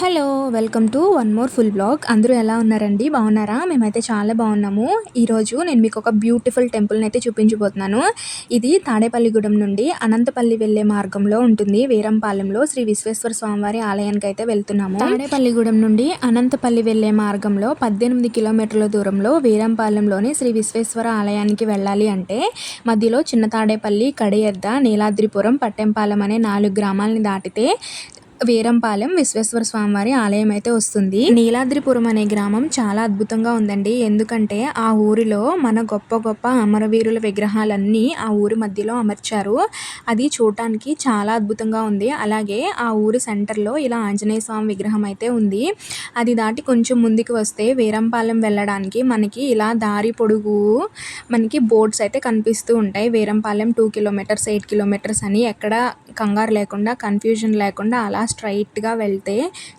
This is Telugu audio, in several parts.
Hello welcome to one more full blog. అందరూ ఎలా ఉన్నారండి? బాగున్నారా? మేమైతే చాలా బాగున్నాము. ఈరోజు నేను మీకు ఒక బ్యూటిఫుల్ టెంపుల్ని అయితే చూపించబోతున్నాను. ఇది తాడేపల్లిగూడెం నుండి అనంతపల్లి వెళ్ళే మార్గంలో ఉంటుంది. వీరంపాలెంలో శ్రీ విశ్వేశ్వర స్వామివారి ఆలయానికి అయితే వెళ్తున్నాము తాడేపల్లిగూడెం నుండి అనంతపల్లి వెళ్ళే మార్గంలో పద్దెనిమిది కిలోమీటర్ల దూరంలో వీరంపాలెంలోని శ్రీ విశ్వేశ్వర ఆలయానికి వెళ్ళాలి అంటే మధ్యలో చిన్న తాడేపల్లి కడియద్ద నీలాద్రిపురం పట్టెంపాలెం అనే నాలుగు గ్రామాలని దాటితే వీరంపాలెం విశ్వేశ్వర స్వామివారి ఆలయం అయితే వస్తుంది. నీలాద్రిపురం అనే గ్రామం చాలా అద్భుతంగా ఉందండి. ఎందుకంటే ఆ ఊరిలో మన గొప్ప గొప్ప అమరవీరుల విగ్రహాలన్నీ ఆ ఊరి మధ్యలో అమర్చారు. అది చూడటానికి చాలా అద్భుతంగా ఉంది. అలాగే ఆ ఊరి సెంటర్లో ఇలా ఆంజనేయ స్వామి విగ్రహం అయితే ఉంది. అది దాటి కొంచెం ముందుకు వస్తే వీరంపాలెం వెళ్ళడానికి మనకి ఇలా దారి పొడుగు మనకి బోర్డ్స్ అయితే కనిపిస్తూ ఉంటాయి. Veerampalem two kilometres eight kilometres అని ఎక్కడ కంగారు లేకుండా కన్ఫ్యూజన్ లేకుండా అలా స్ట్రైట్గా వెళ్తే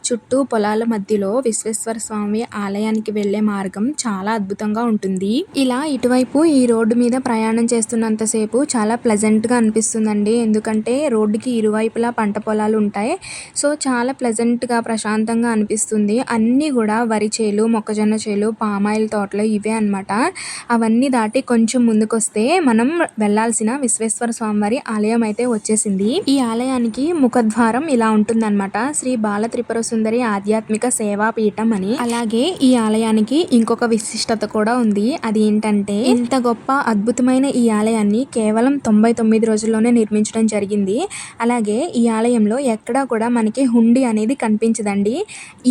చుట్టూ పొలాల మధ్యలో విశ్వేశ్వర స్వామి ఆలయానికి వెళ్ళే మార్గం చాలా అద్భుతంగా ఉంటుంది. ఇలా ఇటువైపు ఈ రోడ్డు మీద ప్రయాణం చేస్తున్నంతసేపు చాలా ప్లెజెంట్గా అనిపిస్తుందండి. ఎందుకంటే రోడ్డుకి ఇరువైపులా పంట పొలాలు ఉంటాయి. సో చాలా ప్లెజెంట్గా ప్రశాంతంగా అనిపిస్తుంది. అన్నీ కూడా వరి చేలు మొక్కజొన్న చేలు పామాయిల్ తోటలు ఇవే అనమాట అవన్నీ దాటి కొంచెం ముందుకొస్తే మనం వెళ్ళాల్సిన విశ్వేశ్వర స్వామివారి ఆలయం అయితే వచ్చేసింది. ఈ ఆలయానికి ముఖద్వారం ఇలా ఉంటుంది. ఉందన్నమాట శ్రీ బాల త్రిపుర సుందరి ఆధ్యాత్మిక సేవా పీఠం అని. అలాగే ఈ ఆలయానికి ఇంకొక విశిష్టత కూడా ఉంది. అది ఏంటంటే ఇంత గొప్ప అద్భుతమైన ఈ ఆలయాన్ని కేవలం తొంభై తొమ్మిది రోజుల్లోనే నిర్మించడం జరిగింది. అలాగే ఈ ఆలయంలో ఎక్కడా కూడా మనకి హుండీ అనేది కనిపించదండి.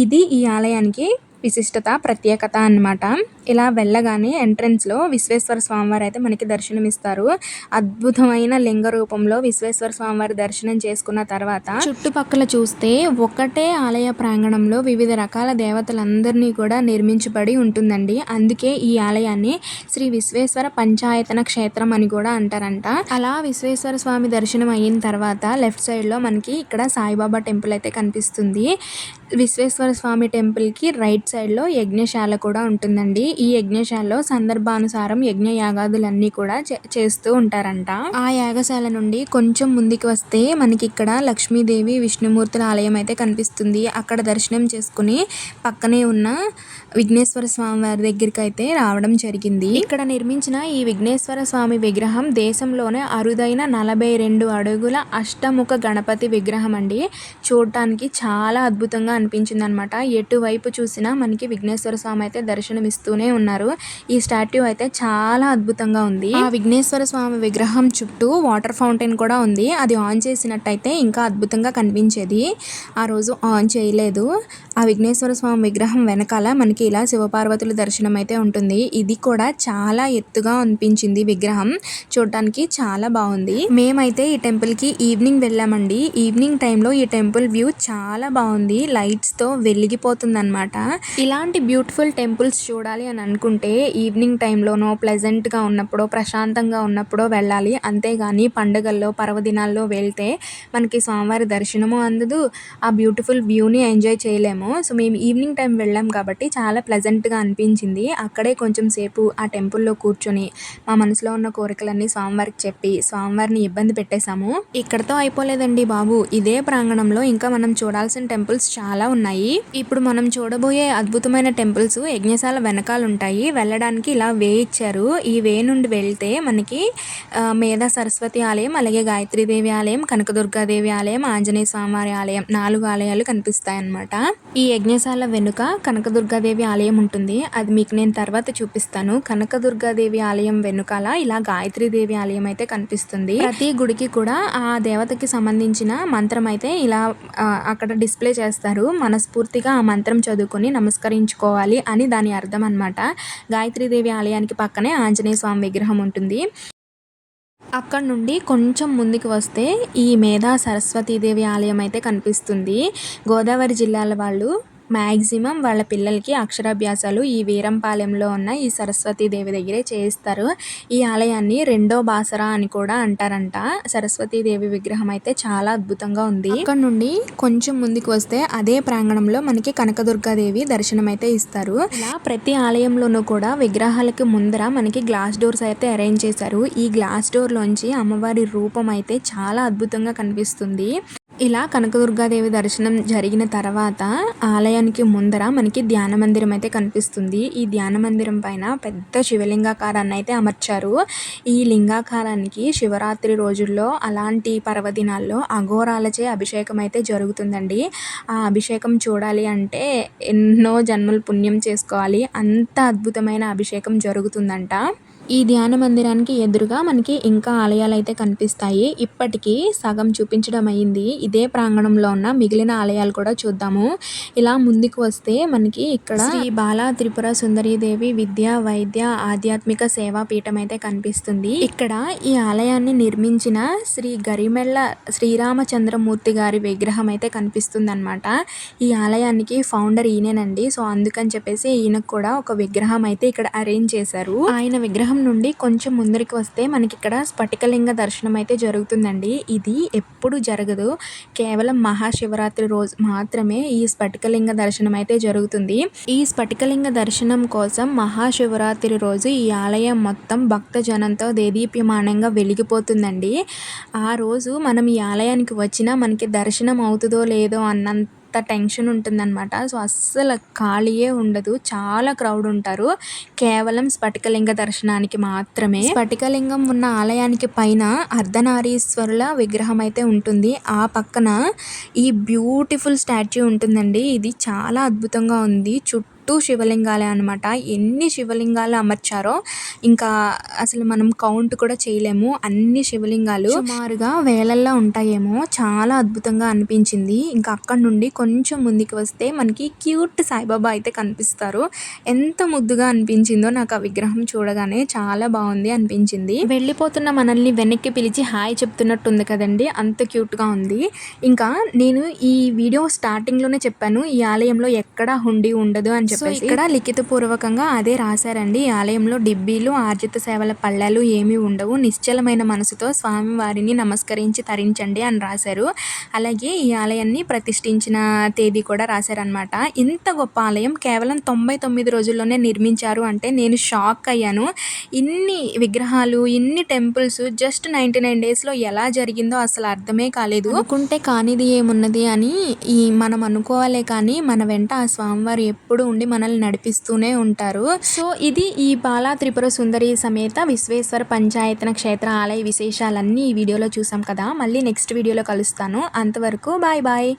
ఇది ఈ ఆలయానికి విశిష్టత ప్రత్యేకత అనమాట ఇలా వెళ్ళగానే ఎంట్రన్స్లో విశ్వేశ్వర స్వామివారు అయితే మనకి దర్శనం ఇస్తారు అద్భుతమైన లింగ రూపంలో విశ్వేశ్వర స్వామివారి దర్శనం చేసుకున్న తర్వాత చుట్టుపక్కల చూస్తే ఒకటే ఆలయ ప్రాంగణంలో వివిధ రకాల దేవతలందరినీ కూడా నిర్మించబడి ఉంటుందండి. అందుకే ఈ ఆలయాన్ని శ్రీ విశ్వేశ్వర పంచాయతన క్షేత్రం అని కూడా అంటారంట. అలా విశ్వేశ్వర స్వామి దర్శనం అయిన తర్వాత లెఫ్ట్ సైడ్లో మనకి ఇక్కడ సాయిబాబా టెంపుల్ అయితే కనిపిస్తుంది. విశ్వేశ్వర స్వామి టెంపుల్కి రైట్ సైడ్లో యజ్ఞశాల కూడా ఉంటుందండి. ఈ యజ్ఞశాలలో సందర్భానుసారం యజ్ఞ యాగాదులన్నీ కూడా చేస్తూ ఉంటారంట. ఆ యాగశాల నుండి కొంచెం ముందుకు వస్తే మనకి ఇక్కడ లక్ష్మీదేవి విష్ణుమూర్తుల ఆలయం అయితే కనిపిస్తుంది. అక్కడ దర్శనం చేసుకుని పక్కనే ఉన్న విఘ్నేశ్వర స్వామి వారి దగ్గరికి అయితే రావడం జరిగింది. ఇక్కడ నిర్మించిన ఈ విఘ్నేశ్వర స్వామి విగ్రహం దేశంలోనే అరుదైన నలభై రెండు అడుగుల అష్టముఖ గణపతి విగ్రహం అండి. చూడటానికి చాలా అద్భుతంగా అనిపించింది అనమాట ఎటువైపు చూసినా మనకి విఘ్నేశ్వర స్వామి అయితే దర్శనం ఇస్తూనే ఉన్నారు. ఈ స్టాట్యూ అయితే చాలా అద్భుతంగా ఉంది. ఆ విఘ్నేశ్వర స్వామి విగ్రహం చుట్టూ వాటర్ ఫౌంటైన్ కూడా ఉంది. అది ఆన్ చేసినట్టయితే ఇంకా అద్భుతంగా కనిపించేది. ఆ రోజు ఆన్ చేయలేదు. ఆ విఘ్నేశ్వర స్వామి విగ్రహం వెనకాల మనకి ఇలా శివపార్వతుల దర్శనం అయితే ఉంటుంది. ఇది కూడా చాలా ఎత్తుగా అనిపించింది విగ్రహం. చూడటానికి చాలా బాగుంది. మేమైతే ఈ టెంపుల్కి ఈవినింగ్ వెళ్ళామండి. ఈవినింగ్ టైంలో ఈ టెంపుల్ వ్యూ చాలా బాగుంది. లైట్స్తో వెలిగిపోతుంది అనమాట ఇలాంటి బ్యూటిఫుల్ టెంపుల్స్ చూడాలి అని అనుకుంటే ఈవినింగ్ టైంలోనో ప్లెజెంట్గా ఉన్నప్పుడో ప్రశాంతంగా ఉన్నప్పుడో వెళ్ళాలి. అంతేగాని పండుగల్లో పర్వదినాల్లో వెళ్తే మనకి స్వామివారి దర్శనము అందదు. ఆ బ్యూటిఫుల్ వ్యూని ఎంజాయ్ చేయలేము. సో మేము ఈవినింగ్ టైం వెళ్ళాం కాబట్టి చాలా ప్లెజెంట్గా అనిపించింది. అక్కడే కొంచెం సేపు ఆ టెంపుల్లో కూర్చొని మా మనసులో ఉన్న కోరికలన్నీ స్వామివారికి చెప్పి స్వామివారిని ఇబ్బంది పెట్టేశాము. ఇక్కడతో అయిపోలేదండి బాబు. ఇదే ప్రాంగణంలో ఇంకా మనం చూడాల్సిన టెంపుల్స్ చాలా ఉన్నాయి. ఇప్పుడు మనం చూడబోయే అద్భుతమైన టెంపుల్స్ యజ్ఞశాల వెనకాల ఉంటాయి వెళ్ళడానికి ఇలా వే ఇచ్చారు. ఈ వే నుండి వెళ్తే మనకి మేధా సరస్వతి ఆలయం అలాగే గాయత్రీదేవి ఆలయం కనకదుర్గాదేవి ఆలయం ఆంజనేయ స్వామివారి ఆలయం నాలుగు ఆలయాలు కనిపిస్తాయి అన్నమాట ఈ యజ్ఞశాల వెనుక కనకదుర్గాదేవి ఆలయం ఉంటుంది. అది మీకు నేను తర్వాత చూపిస్తాను. కనకదుర్గాదేవి ఆలయం వెనుకాల ఇలా గాయత్రీదేవి ఆలయం అయితే కనిపిస్తుంది. ప్రతి గుడికి కూడా ఆ దేవతకి సంబంధించిన మంత్రం అయితే ఇలా అక్కడ డిస్ప్లే చేస్తారు. మనస్ఫూర్తిగా ఆ మంత్రం చదువుకొని నమస్కరించుకోవాలి అని దాని అర్థం అనమాట గాయత్రీదేవి ఆలయానికి పక్కనే ఆంజనేయ స్వామి విగ్రహం ఉంటుంది. అక్కడ నుండి కొంచెం ముందుకు వస్తే ఈ మేధా సరస్వతీదేవి ఆలయం అయితే కనిపిస్తుంది. గోదావరి జిల్లాల వాళ్ళు మ్యాక్సిమం వాళ్ళ పిల్లలకి అక్షరాభ్యాసాలు ఈ వీరంపాలెంలో ఉన్న ఈ సరస్వతి దేవి దగ్గరే చేయిస్తారు. ఈ ఆలయాన్ని రెండో బాసరా అని కూడా అంటారంట. సరస్వతీదేవి విగ్రహం అయితే చాలా అద్భుతంగా ఉంది. అక్కడ నుండి కొంచెం ముందుకు వస్తే అదే ప్రాంగణంలో మనకి కనకదుర్గాదేవి దర్శనం అయితే ఇస్తారు. ఇలా ప్రతి ఆలయంలోనూ కూడా విగ్రహాలకి ముందర మనకి గ్లాస్ డోర్స్ అయితే అరేంజ్ చేశారు. ఈ గ్లాస్ డోర్ లోంచి అమ్మవారి రూపం అయితే చాలా అద్భుతంగా కనిపిస్తుంది. ఇలా కనకదుర్గాదేవి దర్శనం జరిగిన తర్వాత ఆలయానికి ముందర మనకి ధ్యాన మందిరం అయితే కనిపిస్తుంది. ఈ ధ్యాన మందిరం పైన పెద్ద శివలింగాకారాన్ని అయితే అమర్చారు. ఈ లింగాకారానికి శివరాత్రి రోజుల్లో అలాంటి పర్వదినాల్లో అఘోరాలచే అభిషేకం అయితే జరుగుతుందండి. ఆ అభిషేకం చూడాలి అంటే ఎన్నో జన్మలు పుణ్యం చేసుకోవాలి. అంత అద్భుతమైన అభిషేకం జరుగుతుందంట. ఈ ధ్యాన మందిరానికి ఎదురుగా మనకి ఇంకా ఆలయాలు అయితే కనిపిస్తాయి. ఇప్పటికీ సగం చూపించడం అయింది ఇదే ప్రాంగణంలో ఉన్న మిగిలిన ఆలయాలు కూడా చూద్దాము. ఇలా ముందుకు వస్తే మనకి ఇక్కడ శ్రీ బాలా త్రిపుర సుందరీదేవి విద్యా వైద్య ఆధ్యాత్మిక సేవా పీఠం అయితే కనిపిస్తుంది. ఇక్కడ ఈ ఆలయాన్ని నిర్మించిన శ్రీ గరిమెళ్ళ శ్రీరామచంద్రమూర్తి గారి విగ్రహం అయితే కనిపిస్తుంది అనమాట ఈ ఆలయానికి ఫౌండర్ ఈయనేనండి. సో అందుకని చెప్పేసి ఈయనకు కూడా ఒక విగ్రహం అయితే ఇక్కడ అరేంజ్ చేశారు. ఆయన విగ్రహం నుండి కొంచెం ముందరికి వస్తే మనకి ఇక్కడ స్ఫటికలింగ దర్శనం అయితే జరుగుతుందండి. ఇది ఎప్పుడు జరగదు. కేవలం మహాశివరాత్రి రోజు మాత్రమే ఈ స్ఫటికలింగ దర్శనం అయితే జరుగుతుంది. ఈ స్ఫటికలింగ దర్శనం కోసం మహాశివరాత్రి రోజు ఈ ఆలయం మొత్తం భక్త జనంతో దేదీప్యమానంగా వెలిగిపోతుందండి. ఆ రోజు మనం ఈ ఆలయానికి వచ్చినా మనకి దర్శనం అవుతుందో లేదో అన్నంత అంత టెన్షన్ ఉంటుందన్నమాట. సో అస్సలు ఖాళీయే ఉండదు. చాలా క్రౌడ్ ఉంటారు. కేవలం స్ఫటికలింగ దర్శనానికి మాత్రమే. స్ఫటికలింగం ఉన్న ఆలయానికి పైన అర్ధనారీశ్వరుల విగ్రహం అయితే ఉంటుంది. ఆ పక్కన ఈ బ్యూటిఫుల్ స్టాచ్యూ ఉంటుందండి. ఇది చాలా అద్భుతంగా ఉంది. చుట్టూ చుట్టూ శివలింగాలే అనమాట ఎన్ని శివలింగాలు అమర్చారో ఇంకా అసలు మనం కౌంట్ కూడా చేయలేము. అన్ని శివలింగాలు సుమారుగా వేలల్లో ఉంటాయేమో. చాలా అద్భుతంగా అనిపించింది. ఇంకా అక్కడ నుండి కొంచెం ముందుకు వస్తే మనకి క్యూట్ సాయిబాబా అయితే కనిపిస్తారు. ఎంత ముద్దుగా అనిపించిందో నాకు ఆ విగ్రహం చూడగానే చాలా బాగుంది అనిపించింది. వెళ్ళిపోతున్న మనల్ని వెనక్కి పిలిచి హాయ్ చెప్తున్నట్టుంది కదండి. అంత క్యూట్గా ఉంది. ఇంకా నేను ఈ వీడియో స్టార్టింగ్లోనే చెప్పాను. ఈ ఆలయంలో ఎక్కడా హుండీ ఉండదు అని చెప్పేసి ఇక్కడ లిఖితపూర్వకంగా అదే రాశారండి. ఈ ఆలయంలో డిబ్బీలు ఆర్జిత సేవల పళ్ళాలు ఏమీ ఉండవు. నిశ్చలమైన మనసుతో స్వామివారిని నమస్కరించి తరించండి అని రాశారు. అలాగే ఈ ఆలయాన్ని ప్రతిష్ఠించిన తేదీ కూడా రాశారనమాట ఇంత గొప్ప ఆలయం కేవలం తొంభై తొమ్మిది రోజుల్లోనే నిర్మించారు అంటే నేను షాక్ అయ్యాను. ఇన్ని విగ్రహాలు ఇన్ని టెంపుల్స్ జస్ట్ నైంటీ నైన్ డేస్లో ఎలా జరిగిందో అసలు అర్థమే కాలేదు. అనుకుంటే కానిది ఏమున్నది అని ఈ మనం అనుకోవాలే కానీ మన వెంట ఆ స్వామివారు ఎప్పుడు ఉండి మనల్ని నడిపిస్తూనే ఉంటారు. సో ఇది ఈ బాలా త్రిపుర సుందరి సమేత విశ్వేశ్వర పంచాయతన క్షేత్ర ఆలయ విశేషాలన్నీ ఈ వీడియోలో చూసాం కదా. మళ్ళీ నెక్స్ట్ వీడియోలో కలుస్తాను. అంతవరకు బాయ్ బాయ్.